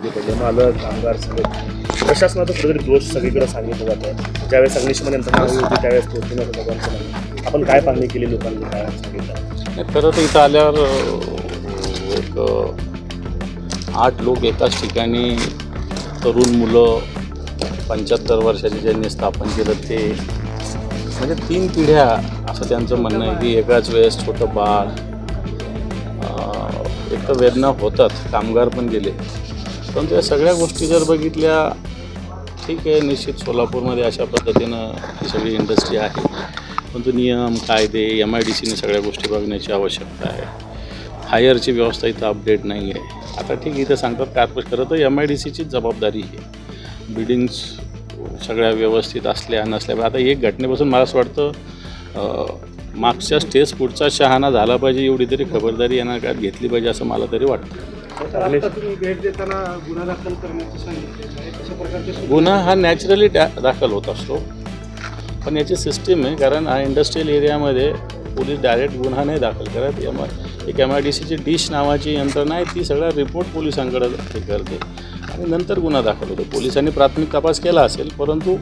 मालक कामगार सगळे. प्रशासनाचा कुठेतरी दोष सगळीकडे सांगितलं जातं. ज्यावेळेस अग्निशमन यंत्रणा होती त्यावेळेस पोहोचण्याचं लोकांचं नाही आपण काय पाहणी केली लोकांनी? काय सांगितलं? खरं तर इथं आल्यावर एक आठ लोक एकाच ठिकाणी तरुण मुलं पंच्याहत्तर वर्षाचे ज्यांनी स्थापन केलं ते म्हणजे तीन पिढ्या असं त्यांचं म्हणणं आहे की एकाच वेळेस छोटं बाळ एक तर वेदना होतात कामगार पण गेले. पण त्या सगळ्या गोष्टी जर बघितल्या ठीक आहे निश्चित सोलापूरमध्ये अशा पद्धतीनं ही सगळी इंडस्ट्री आहे. परंतु नियम कायदे एम आय डी सीने सगळ्या गोष्टी बघण्याची आवश्यकता आहे. फायरची व्यवस्था इथं अपडेट नाही आहे. आता ठीक इथं सांगतात कार्पोरेट खरं तर एम आय डी सीचीच जबाबदारी आहे. बिल्डिंग्स सगळ्या व्यवस्थित असल्या नसल्या आता एक घटनेपासून मला असं वाटतं मागच्या स्टेज पुढचा शहाणा झाला पाहिजे एवढी तरी खबरदारी येणार काय घेतली पाहिजे असं मला तरी वाटतं. भेट देताना गुन्हा दाखल करण्याचं सांगितलं गुन्हा हा नॅचरली दाखल होत असतो. पण याची सिस्टीम आहे कारण हा इंडस्ट्रियल एरियामध्ये पोलीस डायरेक्ट गुन्हा नाही दाखल करत. एम एक एम आय डी सीची डिश नावाची यंत्रणा आहे ती सगळा रिपोर्ट पोलिसांकडे हे करते. आणि नंतर गुन्हा दाखल होतो. पोलिसांनी प्राथमिक तपास केला असेल परंतु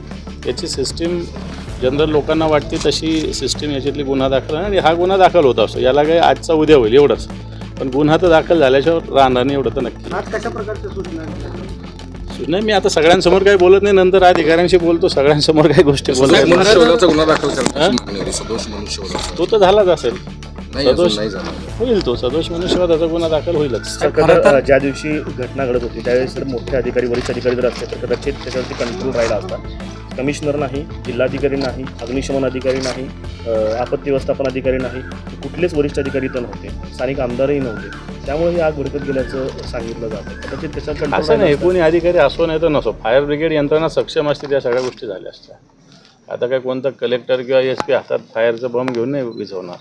याची सिस्टीम जनरल लोकांना वाटते तशी सिस्टीम याच्यातली गुन्हा दाखल आणि हा गुन्हा दाखल होत असतो. याला काही आजचा उद्या होईल एवढंच. पण गुन्हा तर दाखल झाल्याशिवाय राहणार नाही एवढं तर नक्की. आज कशा प्रकारच्या सूचना आहेत? नाही मी आता सगळ्यांसमोर काही बोलत नाही नंतर अधिकाऱ्यांशी बोलतो सगळ्यांसमोर काही गोष्टी बोलत नाही, नाही. मनुष्यवधाचा गुन्हा दाखल करण्याची मागणी होती सदोष मनुष्यवधाचा तो तर झालाच असेल. नाही अजून सदोष नाही झाला. होईल तो सदोष मनुष्यवधाचा गुन्हा दाखल होईलच. खरं तर ज्या दिवशी घटना घडत होती त्यावेळेस जर मोठे अधिकारी वरिष्ठ अधिकारी जर असते तर कदाचित त्याच्यावरती कंट्रोल राहिला असता. कमिशनर नाही जिल्हाधिकारी नाही अग्निशमन अधिकारी नाही आपत्ती व्यवस्थापन अधिकारी नाही कुठलेच वरिष्ठ अधिकारी तर नव्हते स्थानिक आमदारही नव्हते. त्यामुळे ही आग भडकत गेल्याचं सांगितलं जातं. कदाचित control असं नाही. कोणी अधिकारी असो नाही तर नसो फायर ब्रिगेड यंत्रणा सक्षम असते त्या सगळ्या गोष्टी झाल्या असत्या. आता काय कोणता कलेक्टर किंवा एस पी हातात फायरचं बॉम्ब घेऊन नाही विझवणार.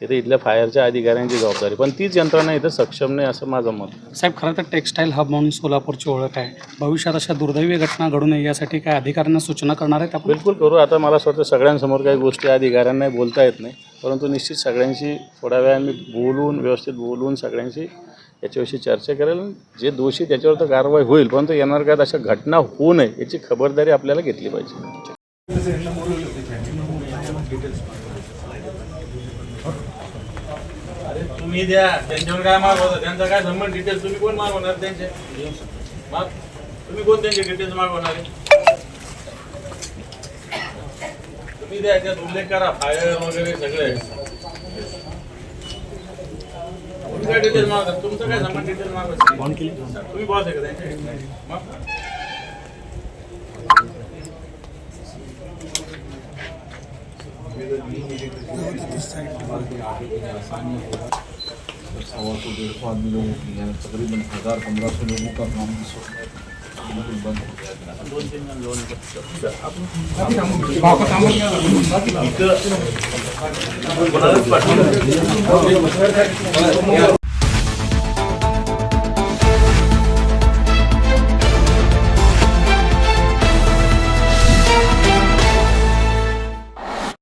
तिथे इथल्या फायरच्या अधिकाऱ्यांची जबाबदारी. पण तीच यंत्रणा इथं सक्षम नाही असं माझं मत. साहेब खरं तर टेक्स्टाईल हब म्हणून सोलापूरची ओळख आहे. भविष्यात अशा दुर्दैवी घटना घडू नये यासाठी काय अधिकाऱ्यांना सूचना करणार आहेत आपण? बिलकुल करू. आता मला असं वाटतं सगळ्यांसमोर काही गोष्टी अधिकाऱ्यांना बोलता येत नाही. परंतु निश्चित सगळ्यांशी थोड्या वेळाने मी बोलून व्यवस्थित बोलून सगळ्यांशी याच्याविषयी चर्चा करेल. जे दोषी त्याच्यावर तर कारवाई होईल परंतु येणार काळात अशा घटना होऊ नये याची खबरदारी आपल्याला घेतली पाहिजे. तुम्ही द्या त्यांच्यावर काय माग होता त्यांचा काय संबंध डिटेल्स तुम्ही कोण मागवणार त्यांचे? माग तुम्ही कोण त्यांचे डिटेल्स मागवणार? तुम्ही द्या त्यात उल्लेख करा फायर वगैरे सगळे. तुम्ही काय डिटेल्स मागतात तुमचं काय संबंध डिटेल्स मागवत? तुम्ही बॉस आहे का त्यांचे? मग. सवा सौ डेढ़ सौ आदमी लोगों की हैं तकरीबन हज़ार पंद्रह सौ लोगों का काम बिल्कुल बंद हो गया है